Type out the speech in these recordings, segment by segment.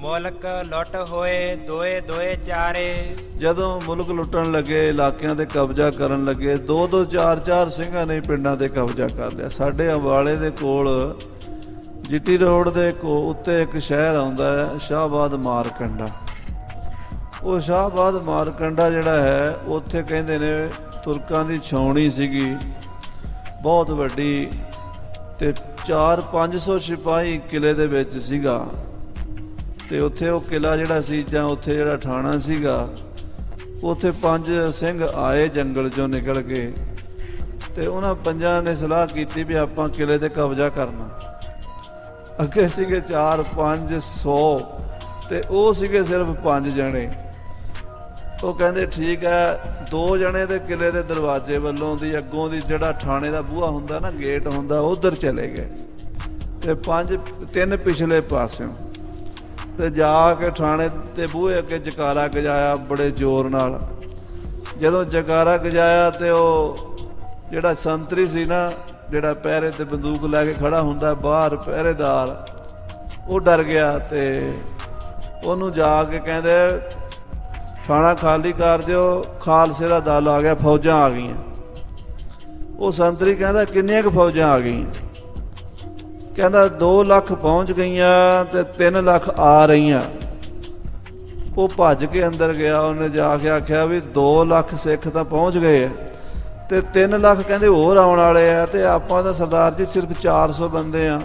ਮੁਲਕ ਲੁੱਟ ਹੋਏ, ਦੋਏ ਦੋਏ ਚਾਰੇ। ਜਦੋਂ ਮੁਲਕ ਲੁੱਟਣ ਲੱਗੇ, ਇਲਾਕਿਆਂ ਤੇ ਕਬਜ਼ਾ ਕਰਨ ਲੱਗੇ, ਦੋ ਦੋ ਚਾਰ ਚਾਰ ਸਿੰਘਾਂ ਨੇ ਪਿੰਡਾਂ ਤੇ ਕਬਜ਼ਾ ਕਰ ਲਿਆ। ਸਾਡੇ ਅੰਬਾਲੇ ਦੇ ਕੋਲ ਜੀਟੀ ਰੋਡ ਦੇ ਕੋ, ਉੱਤੇ ਇੱਕ ਸ਼ਹਿਰ ਆਉਂਦਾ ਹੈ, ਸ਼ਾਹਬਾਦ ਮਾਰਕੰਡਾ। ਉਹ ਸ਼ਾਹਬਾਦ ਮਾਰਕੰਡਾ ਜਿਹੜਾ ਹੈ, ਉੱਥੇ ਕਹਿੰਦੇ ਨੇ ਤੁਰਕਾਂ ਦੀ ਛਾਉਣੀ ਸੀਗੀ। ਬਹੁਤ ਵੱਡੀ ਤੇ 4-500 ਸਿਪਾਹੀ ਕਿਲੇ ਦੇ ਵਿੱਚ ਸੀਗਾ। ਤੇ ਉੱਥੇ ਉਹ ਕਿਲਾ ਜਿਹੜਾ ਸੀ ਜਾਂ ਉੱਥੇ ਜਿਹੜਾ ਠਾਣਾ ਸੀਗਾ, ਉੱਥੇ ਪੰਜ ਸਿੰਘ ਆਏ ਜੰਗਲ ਚੋਂ ਨਿਕਲ ਕੇ ਤੇ ਉਹਨਾਂ ਪੰਜਾਂ ਨੇ ਸਲਾਹ ਕੀਤੀ ਵੀ ਆਪਾਂ ਕਿਲੇ ਤੇ ਕਬਜ਼ਾ ਕਰਨਾ। ਅੱਗੇ ਸੀਗੇ 4 500 ਤੇ ਉਹ ਸੀਗੇ ਸਿਰਫ ਪੰਜ ਜਣੇ। ਉਹ ਕਹਿੰਦੇ ਠੀਕ ਹੈ, ਦੋ ਜਣੇ ਦੇ ਕਿਲੇ ਦੇ ਦਰਵਾਜ਼ੇ ਵੱਲੋਂ ਦੀ ਅੱਗੋਂ ਦੀ ਜਿਹੜਾ ਥਾਣੇ ਦਾ ਬੂਹਾ ਹੁੰਦਾ ਨਾ, ਗੇਟ ਹੁੰਦਾ, ਉਧਰ ਚਲੇ ਗਏ। ਤੇ ਪੰਜ, ਤਿੰਨ ਪਿਛਲੇ ਪਾਸਿਓਂ ਤੇ ਜਾ ਕੇ ਥਾਣੇ ਤੇ ਬੂਹੇ ਅੱਗੇ ਜਕਾਰਾ ਗਜਾਇਆ ਬੜੇ ਜ਼ੋਰ ਨਾਲ। ਜਦੋਂ ਜਕਾਰਾ ਗਜਾਇਆ ਤੇ ਉਹ ਜਿਹੜਾ ਸੰਤਰੀ ਸੀ ਨਾ, ਜਿਹੜਾ ਪਹਿਰੇ ਤੇ ਬੰਦੂਕ ਲੈ ਕੇ ਖੜਾ ਹੁੰਦਾ ਬਾਹਰ ਪਹਿਰੇਦਾਰ, ਉਹ ਡਰ ਗਿਆ ਤੇ ਉਹਨੂੰ ਜਾ ਕੇ ਕਹਿੰਦੇ, ਥਾਣਾ ਖਾਲੀ ਕਰ ਦਿਓ, ਖਾਲਸੇ ਦਾ ਦਲ ਆ ਗਿਆ, ਫੌਜਾਂ ਆ ਗਈਆਂ। ਉਹ ਸੰਤਰੀ ਕਹਿੰਦਾ, ਕਿੰਨੀਆਂ ਕੁ ਫੌਜਾਂ ਆ ਗਈਆਂ? ਕਹਿੰਦਾ 2 ਲੱਖ ਪਹੁੰਚ ਗਈਆਂ ਤੇ 3 ਲੱਖ ਆ ਰਹੀਆਂ। ਉਹ ਭੱਜ ਕੇ ਅੰਦਰ ਗਿਆ, ਉਹਨੇ ਜਾ ਕੇ ਆਖਿਆ ਵੀ 2 ਲੱਖ ਸਿੱਖ ਤਾਂ ਪਹੁੰਚ ਗਏ ਆ। ਤੇ 3 ਲੱਖ ਕਹਿੰਦੇ ਹੋਰ ਆਉਣ ਵਾਲੇ ਆ ਤੇ ਆਪਾਂ ਤਾਂ ਸਰਦਾਰ ਜੀ ਸਿਰਫ 400 ਬੰਦੇ ਆ।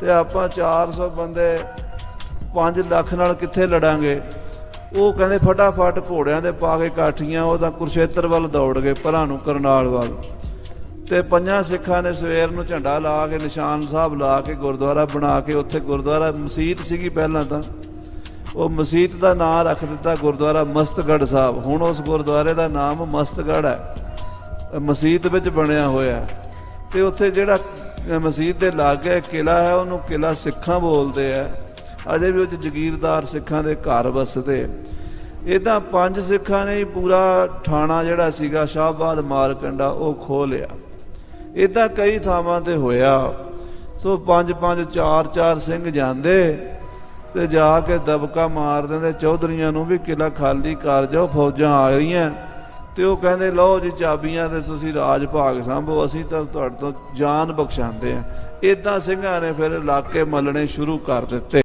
ਤੇ ਆਪਾਂ 400 ਬੰਦੇ 5 ਲੱਖ ਨਾਲ ਕਿੱਥੇ ਲੜਾਂਗੇ? ਉਹ ਕਹਿੰਦੇ ਫਟਾਫਟ ਘੋੜਿਆਂ ਦੇ ਪਾ ਕੇ ਕਾਠੀਆਂ, ਉਹ ਤਾਂ ਕੁਰਸ਼ੇਤਰ ਵੱਲ ਦੌੜ ਗਏ, ਭਰਾ ਨੂੰ ਕਰਨਾਲ ਵੱਲ। ਤੇ ਪੰਜਾਂ ਸਿੱਖਾਂ ਨੇ ਸਵੇਰ ਨੂੰ ਝੰਡਾ ਲਾ ਕੇ ਨਿਸ਼ਾਨ ਸਾਹਿਬ ਲਾ ਕੇ ਗੁਰਦੁਆਰਾ ਬਣਾ ਕੇ ਉੱਥੇ ਗੁਰਦੁਆਰਾ ਮਸਜਿਦ ਸੀਗੀ ਪਹਿਲਾਂ ਤਾਂ। ਉਹ ਮਸਜਿਦ ਦਾ ਨਾਮ ਰੱਖ ਦਿੱਤਾ ਗੁਰਦੁਆਰਾ ਮਸਤਗੜ ਸਾਹਿਬ। ਹੁਣ ਉਸ ਗੁਰਦੁਆਰੇ ਦਾ ਨਾਮ ਮਸਤਗੜ ਹੈ। ਮਸਜਿਦ ਵਿੱਚ ਬਣਿਆ ਹੋਇਆ ਹੈ। ਤੇ ਉੱਥੇ ਜਿਹੜਾ ਅ, ਮਸਜਿਦ ਦੇ ਲਾਗੇ ਕਿਲਾ ਹੈ ਉਹਨੂੰ ਕਿਲਾ ਸਿੱਖਾਂ ਬੋਲਦੇ ਆ। ਅਜੇ ਵੀ ਉਹ ਜ਼ਗੀਰਦਾਰ ਸਿੱਖਾਂ ਦੇ ਘਰ ਵਸਦੇ ਇਦਾਂ ਪੰਜ ਸਿੱਖਾਂ ਨੇ ਹੀ ਪੂਰਾ ਥਾਣਾ ਜਿਹੜਾ ਸੀਗਾ ਸ਼ਾਹਬਾਦ ਮਾਰਕੰਡਾ ਉਹ ਖੋਹ ਇਹ ਤਾਂ ਕਈ ਥਾਵਾਂ ਤੇ ਹੋਇਆ। ਸੋ ਪੰਜ ਪੰਜ ਚਾਰ ਚਾਰ ਸਿੰਘ ਜਾਂਦੇ ਤੇ ਜਾ ਕੇ ਦਬਕਾ ਮਾਰ ਦਿੰਦੇ। ਚੌਧਰੀਆਂ ਨੂੰ ਵੀ ਕਿਲਾ ਖਾਲੀ ਕਰ ਜਾਓ, ਫੌਜਾਂ ਆ ਰਹੀਆਂ। ਤੇ ਉਹ ਕਹਿੰਦੇ, ਲਓ ਜੀ ਚਾਬੀਆਂ ਤੇ ਤੁਸੀਂ ਰਾਜ ਭਾਗ ਸੰਭੋ, ਅਸੀਂ ਤਾਂ ਤੁਹਾਡੇ ਤੋਂ ਜਾਨ ਬਖਸ਼ਾਉਂਦੇ ਆ ਇਦਾਂ ਸਿੰਘਾਂ ਨੇ ਫਿਰ ਇਲਾਕੇ ਮੱਲਣੇ ਸ਼ੁਰੂ ਕਰ ਦਿੱਤੇ।